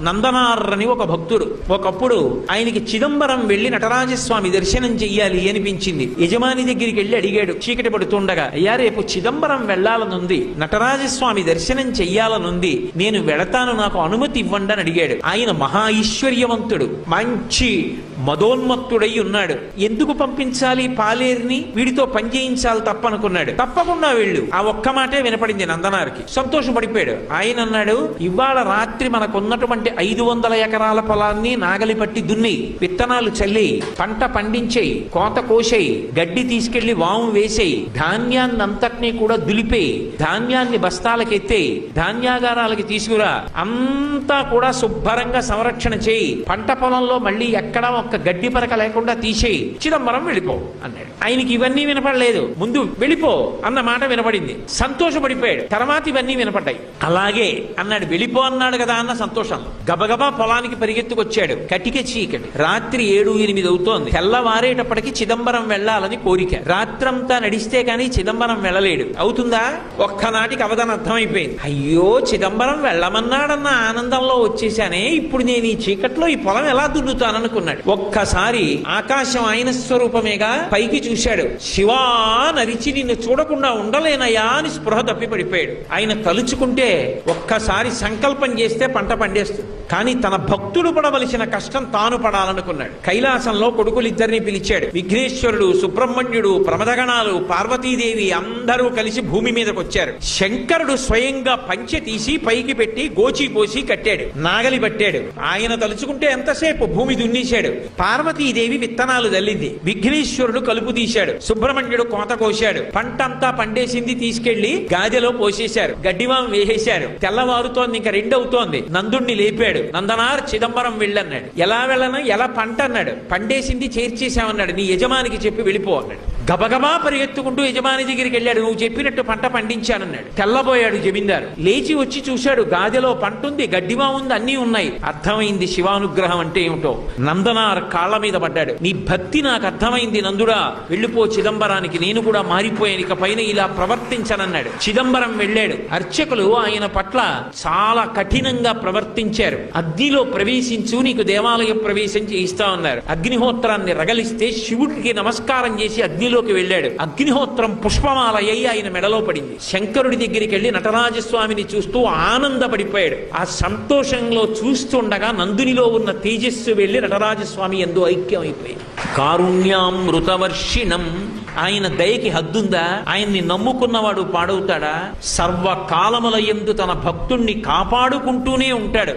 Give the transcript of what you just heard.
నందనారని ఒక భక్తుడు. ఒకప్పుడు ఆయనకి చిదంబరం వెళ్ళి నటరాజస్వామి దర్శనం చెయ్యాలి అనిపించింది. యజమాని దగ్గరికి వెళ్ళి అడిగాడు చీకటి పడుతుండగా అయ్యా రేపు చిదంబరం వెళ్ళాలనుంది నటరాజస్వామి దర్శనం చెయ్యాలనుంది. నేను వెళతాను నాకు అనుమతి ఇవ్వండి అని అడిగాడు. ఆయన మహా ఐశ్వర్యవంతుడు మంచి మదోన్మత్తుడై ఉన్నాడు. ఎందుకు పంపించాలి పాలేరిని? వీడితో పనిచేయించాలి తప్పనుకున్నాడు. తప్పకుండా వెళ్ళు. ఆ ఒక్క మాటే వినపడింది నందనారికి. సంతోషపడిపోయాడు. ఆయన అన్నాడు ఇవాళ రాత్రి మనకున్నటువంటి ఐదు వందల ఎకరాల పొలాన్ని నాగలి పట్టి దున్ని విత్తనాలు చల్లి పంట పండించేయి కోత కోసేయి గడ్డి తీసుకెళ్ళి వాము వేసేయి ధాన్యాన్ని అంతటినీ కూడా దులిపే ధాన్యాన్ని బస్తాలకు ధాన్యాగారాలకి తీసుకురా అంతా కూడా శుభ్రంగా సంరక్షణ చేయి పంట పొలంలో మళ్ళీ ఎక్కడా ఒక్క గడ్డి పరక లేకుండా తీసేయి చిదంబరం వెళ్ళిపో అన్నాడు. ఆయనకి ఇవన్నీ వినపడలేదు. ముందు వెళ్ళిపో అన్న మాట వినపడింది. సంతోషపడిపోయాడు. తర్వాత ఇవన్నీ వినపడ్డాయి. అలాగే అన్నాడు వెళ్ళిపో అన్నాడు కదా అన్న సంతోషం గబగబా పొలానికి పరిగెత్తుకొచ్చాడు. కటిక చీకటి. రాత్రి ఏడు ఎనిమిది అవుతోంది. తెల్లవారేటప్పటికి చిదంబరం వెళ్ళాలని కోరిక. రాత్రంతా నడిస్తే కానీ చిదంబరం వెళ్ళలేడు. అవుతుందా? ఒక్కనాటికి అవధానం అర్థమైపోయింది. అయ్యో చిదంబరం వెళ్ళమన్నాడన్న ఆనందంలో వచ్చేసానే ఇప్పుడు నేను ఈ చీకట్లో ఈ పొలం ఎలా దున్నుతాననుకున్నాడు. ఒక్కసారి ఆకాశం ఆయన స్వరూపమేగా పైకి చూశాడు. శివా నరిచి నిన్ను చూడకుండా ఉండలేనయా అని స్పృహ తప్పి పడిపోయాడు ఆయన తలుచుకుంటే ఒక్కసారి సంకల్పం చేస్తే పంట పండేస్తుంది. కానీ తన భక్తుడు పడవలసిన కష్టం తాను పడాలనుకున్నాడు. కైలాసంలో కొడుకులిద్దరిని పిలిచాడు. విఘ్నేశ్వరుడు సుబ్రహ్మణ్యుడు ప్రమదగణాలు పార్వతీదేవి అందరూ కలిసి భూమి మీదకి వచ్చారు శంకరుడు స్వయంగా పంచె తీసి పైకి పెట్టి గోచి పోసి కట్టాడు. నాగలి పట్టాడు. ఆయన తలుచుకుంటే ఎంతసేపు భూమి దున్నేశాడు. పార్వతీదేవి విత్తనాలు తల్లింది విఘ్నేశ్వరుడు కలుపు తీశాడు. సుబ్రహ్మణ్యుడు కోత కోశాడు. పంటంతా పండేసింది తీసుకెళ్ళి గాదెలో పోసేశారు. గడ్డివాం వేసేశారు. తెల్లవారుతోంది ఇంకా రెండవుతోంది. నందుణ్ణి లేపాడు. నందనార్ చిదంబరం వెళ్ళన్నాడు. ఎలా వెళ్ళను? ఎలా పంట అన్నాడు పండేసింది చేర్చేశామన్నాడు. నీ యజమానికి చెప్పి వెళ్ళిపో అన్నాడు. గబగబా పరిగెత్తుకుంటూ యజమాని దగ్గరికి వెళ్ళాడు. నువ్వు చెప్పినట్టు పంట పండించానన్నాడు. తెల్లబోయాడు జమీందారు. లేచి వచ్చి చూశాడు గాదెలో పంట ఉంది గడ్డిమా ఉంది అన్నీ ఉన్నాయి. అర్థమైంది శివానుగ్రహం అంటే ఏమిటో? నందనార్ కాళ్ళ మీద పడ్డాడు. నీ భక్తి నాకు అర్థమైంది నందుడా. వెళ్ళిపో చిదంబరానికి నేను కూడా మారిపోయాను ఇక పైన ఇలా ప్రవర్తించనన్నాడు. చిదంబరం వెళ్ళాడు. అర్చకులు ఆయన పట్ల చాలా కఠినంగా ప్రవర్తించారు. అగ్నిలో ప్రవేశించు నీకు దేవాలయ ప్రవేశం చేయిస్తా ఉన్నారు అగ్నిహోత్రాన్ని రగలిస్తే శివుడికి నమస్కారం చేసి అగ్నిలోకి వెళ్ళాడు. అగ్నిహోత్రం పుష్పమాలయ్యి ఆయన మెడలో పడింది. శంకరుడి దగ్గరికి వెళ్ళి నటరాజస్వామిని చూస్తూ ఆనందపడిపోయాడు. ఆ సంతోషంలో చూస్తుండగా నందునిలో ఉన్న తేజస్సు వెళ్ళి నటరాజస్వామి ఎందు ఐక్యం కారుణ్యామృతవర్షిణం ఆయన దయకి హద్దుందా? ఆయన్ని నమ్ముకున్నవాడు పాడవుతాడా? సర్వకాలముల ఎందు తన భక్తుణ్ణి కాపాడుకుంటూనే ఉంటాడు.